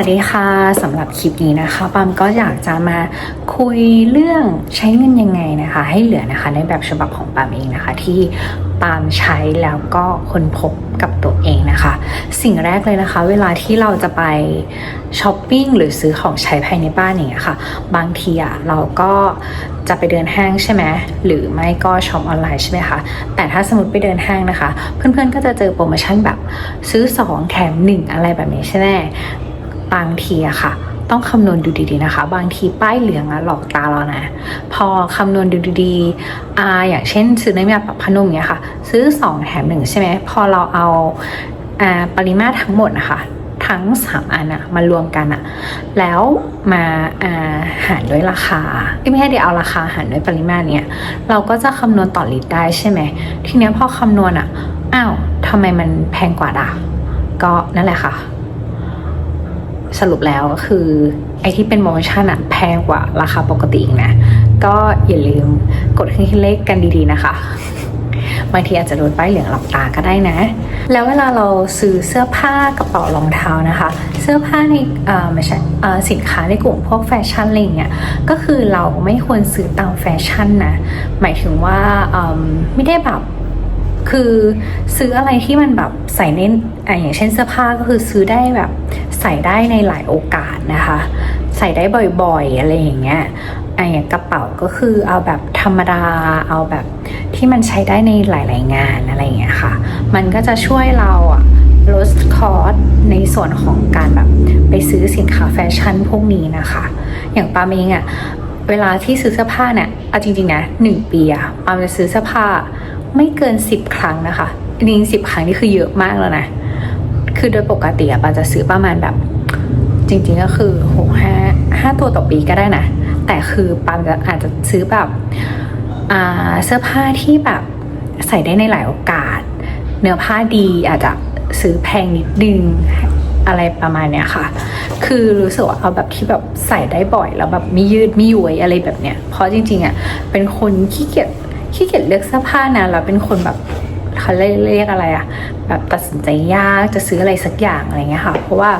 วัสดีค่ะสำหรับคลิปนี้นะคะปามก็อยากจะมาคุยเรื่องใช้เงินยังไงนะคะ ให้เหลือนะคะในแบบฉบับของปามเองนะคะ ที่ปามใช้แล้วก็ค้นพบกับตัวเองนะคะ สิ่งแรกเลยนะคะ เวลาที่เราจะไปช้อปปิ้งหรือซื้อของใช้ภายในบ้านอย่างเงี้ยค่ะ บางทีอะเราก็จะไปเดินห้างใช่ไหมหรือไม่ก็ช็อปออนไลน์ใช่ไหมคะแต่ถ้าสมมติไปเดินห้างนะคะ เพื่อนๆก็จะเจอโปรโมชั่นแบบซื้อ 2 แถม 1 อะไรแบบนี้ใช่ไหม บางทีอะค่ะ ต้องคำนวณดูดีๆนะคะ บางทีป้ายเหลืองอะหลอกตาเรานะ พอคำนวณดูดีๆอ่าอย่างเช่น ซื้อใน้ำยปับผ้านุ่มเนี้ยค่ะ ซื้อ 2 แถมหนึ่งใช่ไหมพอเราเอาอ่าปริมาตรทั้งหมดนะคะทั้ง 3 อันอะมารวมกันอะแล้วมาอ่าหารด้วยราคาไม่ใช่เดี๋ยวเอาราคาหารด้วยปริมาตรเนี้ยเราก็จะคำนวณต่อลิตรได้ใช่ไหมทีเนี้ยพอคำนวณอะอ้าวทำไมมันแพงกว่าด่ะก็นั่นแหละค่ะ สรุปแล้วก็คือ ไอที่เป็นโมชั่นอะแพงกว่าราคาปกติอีกนะ ก็อย่าลืมกดเครื่องคิดเลขกันดีๆนะคะบางทีอาจจะโดนป้ายเหลืองหลับตาก็ได้นะ แล้วเวลาเราซื้อเสื้อผ้ากระเป๋ารองเท้านะคะ เสื้อผ้าในอ่อไม่ใช่สินค้าในกลุ่มพวกแฟชั่นอะไรเงี้ย ก็คือเราไม่ควรซื้อตามแฟชั่นนะ หมายถึงว่าอืมไม่ได้แบบคือซื้ออะไรที่มันแบบใส่ในอะอย่างเช่นเสื้อผ้าก็คือซื้อได้แบบ ใส่ได้ในหลายโอกาสนะคะ ใส่ได้บ่อยๆอะไรอย่างเงี้ยอะอย่างกระเป๋าก็คือเอาแบบธรรมดาเอาแบบที่มันใช้ได้ในหลาย ๆ งานอะไรอย่างเงี้ยค่ะ มันก็จะช่วยเราอะลดคอสในส่วนของการแบบไปซื้อสินค้าแฟชั่นพวกนี้นะคะ อย่างปาเองอะเวลาที่ซื้อเสื้อผ้าเนี่ยเอาจริงๆนะหนึ่งปีอะปามจะซื้อเสื้อผ้าไม่เกินสิบครั้งนะคะจริงสิบครั้งนี่คือเยอะมากแล้วนะ คือโดยปกติอะปาจะซื้อประมาณแบบ จริงๆก็คือหกห้าห้าตัวต่อปีก็ได้นะ แต่คือปาจะอาจจะซื้อแบบเสื้อผ้าที่แบบใส่ได้ในหลายโอกาส เนื้อผ้าดีอาจจะซื้อแพงนิดนึงอะไรประมาณเนี้ยค่ะ คือรู้สึกว่าเอาแบบที่แบบใส่ได้บ่อยแล้วแบบไม่ยืดไม่ย้วยอะไรแบบเนี้ย เพราะจริงๆอะเป็นคนขี้เกียจขี้เกียจเลือกเสื้อผ้านะแล้วเป็นคนแบบ เขาเรียกอะไรอะแบบตัดสินใจยากจะซื้ออะไรสักอย่างอะไรเงี้ยค่ะ เพราะว่า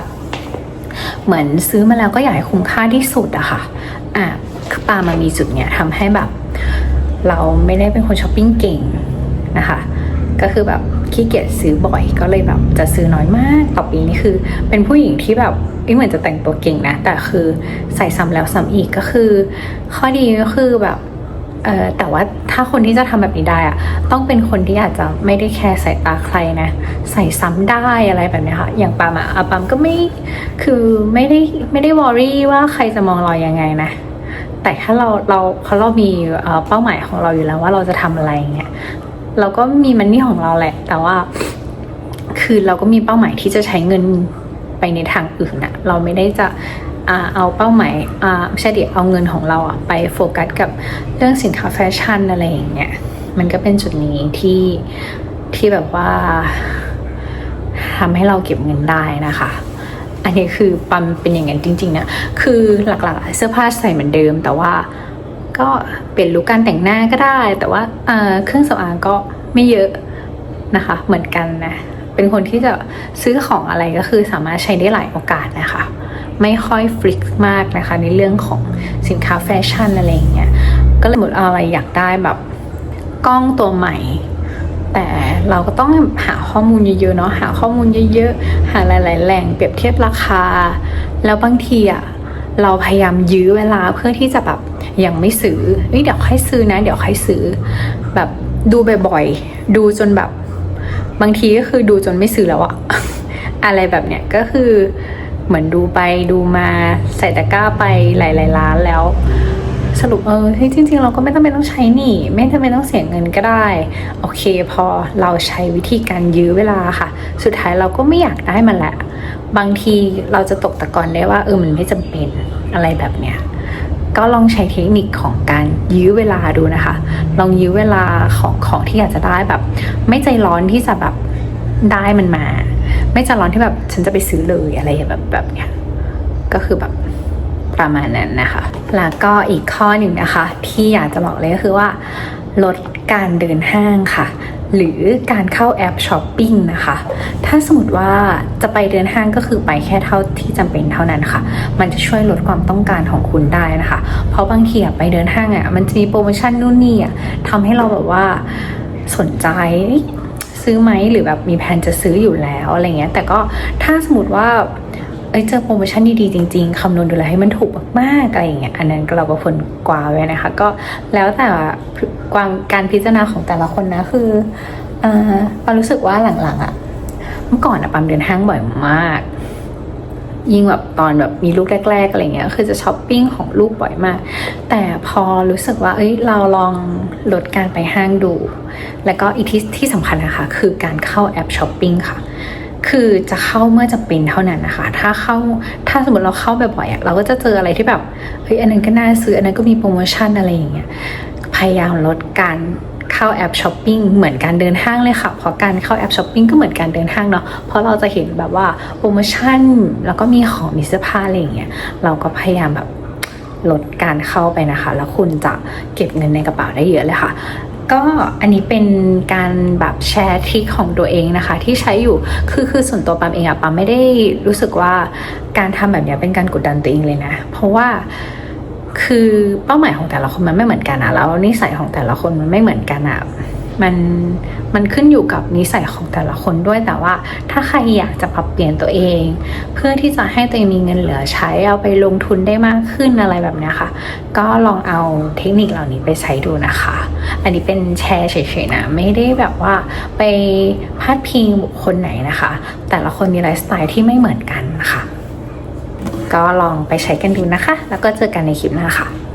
เหมือนซื้อมาแล้วก็อยากให้คุ้มค่าที่สุดอะค่ะอะคือปามามีจุดเนี้ยทำให้แบบ เราไม่ได้เป็นคนช้อปปิ้งเก่งนะคะก็คือแบบขี้เกียจซื้อบ่อยก็เลยแบบจะซื้อน้อยมากต่อปีนี่คือ เป็นผู้หญิงที่แบบไม่เหมือนจะแต่งตัวเก่งนะ แต่คือใส่ซ้ำแล้วซ้ำอีกก็คือ ข้อดีก็คือแบบ ออแต่ว่าถ้าคนที่จะทำแบบนี้ได้อะต้องเป็นคนที่อาจจะไม่ได้แคร์สายตาใครนะ ใส่ซ้ำได้อะไรแบบนี้ค่ะ อย่างปามอะอะปามก็ไม่คือไม่ได้ไม่ได้วอรี่ว่าใครจะมองเรายังไงนะ แต่ถ้าเราเราเขาเรามีเป้าหมายของเราอยู่แล้วว่าเราจะทำอะไรเงี้ยเราก็มีมันนี่ของเราแหละ แต่ว่า คือเราก็มีเป้าหมายที่จะใช้เงินไปในทางอื่นอะเราไม่ได้จะ เอาเป้าหมายอ่าไม่ใช่ดิเอาเงินของเราอะไปโฟกัสกับเรื่องสินค้าแฟชั่นอะไรอย่างเงี้ยมันก็เป็นจุดนี้ที่ที่แบบว่าทำให้เราเก็บเงินได้นะคะ อันนี้คือปั๊มเป็นอย่างนั้นจริงๆนะ คือหลักๆ เสื้อผ้าใส่เหมือนเดิม แต่ว่าก็เปลี่ยนลุคการแต่งหน้าก็ได้ แต่ว่าเอ่อเครื่องสำอางก็ไม่เยอะนะคะ เหมือนกันนะ เป็นคนที่จะซื้อของอะไรก็คือสามารถใช้ได้หลายโอกาสนะคะ ไม่ค่อยฟลิกมากนะคะ ในเรื่องของสินค้าแฟชั่นอะไรอย่างเงี้ยก็เลยหมดอะไรอยากได้แบบกล้องตัวใหม่ แต่เราก็ต้องหาข้อมูลเยอะๆเนาะหาข้อมูลเยอะๆ หาหลายๆแหล่งเปรียบเทียบราคา แล้วบางทีอะเราพยายามยื้อเวลาเพื่อที่จะแบบยังไม่ซื้อเฮ้ยเดี๋ยวค่อยซื้อนะ เดี๋ยวค่อยซื้อ แบบดูบ่อยๆ ดูจนแบบ บางทีก็คือดูจนไม่ซื้อแล้วอะอะไรแบบเนี้ยก็คือ เหมือนดูไปดูมาใส่ตะกร้าไปหลายๆร้านแล้ว สรุปเออเฮ้ยจริง ๆ เราก็ไม่ต้องเป็นต้องใช้หนี่ ไม่จำเป็นต้องเสียเงินก็ได้ โอเค พอเราใช้วิธีการยื้อเวลาค่ะ สุดท้ายเราก็ไม่อยากได้มันแหละ บางทีเราจะตกตะกอนได้ว่าเออมันไม่จำเป็นอะไรแบบเนี้ยก็ลองใช้เทคนิคของการยื้อเวลาดูนะคะ ลองยื้อเวลาของของที่อยากจะได้แบบ ไม่ใจร้อนที่จะแบบได้มันมา ไม่ใจร้อนที่แบบฉันจะไปซื้อเลยอะไรแบบแบบเนี้ยก็คือแบบประมาณนั้นนะคะ แล้วก็อีกข้อหนึ่งนะคะ ที่อยากจะบอกเลยก็คือว่าลดการเดินห้างค่ะ หรือการเข้าแอปช้อปปิ้งนะคะ ถ้าสมมติว่าจะไปเดินห้างก็คือไปแค่เท่าที่จำเป็นเท่านั้นค่ะ มันจะช่วยลดความต้องการของคุณได้นะคะ เพราะบางทีไปเดินห้างอะมันจะมีโปรโมชั่นนู่นนี่อะทำให้เราแบบว่าสนใจ ซื้อไหมหรือแบบมีแผนจะซื้ออยู่แล้วอะไรเงี้ย แต่ก็ถ้าสมมติว่าเอ้ยเจอโปรโมชั่นดีๆจริงๆ คำนวณดูแลให้มันถูกมากๆอะไรอย่างเงี้ยอันนั้นก็เราก็ควรกว่าไว้นะคะ ก็แล้วแต่ความการพิจารณาของแต่ละคนนะคือเออปารู้สึกว่าหลังๆอะเมื่อก่อนอะปามเดินห้างบ่อยมาก ยิ่งแบบตอนแบบมีลูกแรก ๆอะไรเงี้ยคือจะช้อปปิ้งของลูกบ่อยมาก แต่พอรู้สึกว่าเอ้ยเราลองลดการไปห้างดู แล้วก็อีกที่ที่สำคัญนะคะ คือการเข้าแอปช้อปปิ้งค่ะคือจะเข้าเมื่อจะเป็นเท่านั้นนะคะ ถ้าเข้า ถ้าสมมติเราเข้าบ่อยๆเราก็จะเจออะไรที่แบบ เฮ้ย อันนั้นก็น่าซื้อ อันนั้นก็มีโปรโมชั่นอะไรอย่างเงี้ย พยายามลดการ เข้าแอปช้อปปิ้งเหมือนการเดินห้างเลยค่ะ เพราะการเข้าแอปช้อปปิ้งก็เหมือนการเดินห้างเนาะ เพราะเราจะเห็นแบบว่าโปรโมชั่น แล้วก็มีของมีเสื้อผ้าอะไรอย่างเงี้ย เราก็พยายามแบบลดการเข้าไปนะคะ แล้วคุณจะเก็บเงินในกระเป๋าได้เยอะเลยค่ะก็อันนี้เป็นการแบบแชร์ทริคของตัวเองนะคะ ที่ใช้อยู่คือคือส่วนตัวปามเองอะปามไม่ได้รู้สึกว่าการทำแบบนี้เป็นการกดดันตัวเองเลยนะ เพราะว่า คือเป้าหมายของแต่ละคนมันไม่เหมือนกันอะแล้วนิสัยของแต่ละคนมันไม่เหมือนกันอะมันมันขึ้นอยู่กับนิสัยของแต่ละคนด้วยแต่ว่า ถ้าใครอยากจะปรับเปลี่ยนตัวเอง เพื่อที่จะให้ตัวเองมีเงินเหลือใช้เอาไปลงทุนได้มากขึ้นอะไรแบบนี้ค่ะ ก็ลองเอาเทคนิคเหล่านี้ไปใช้ดูนะคะ อันนี้เป็นแชร์เฉยๆนะ ไม่ได้แบบว่าไปพาดพิงบุคคลไหนนะคะ แต่ละคนมีไลฟ์สไตล์ที่ไม่เหมือนกันนะคะ ก็ลองไปใช้กันดูนะคะ แล้วก็เจอกันในคลิปหน้าค่ะ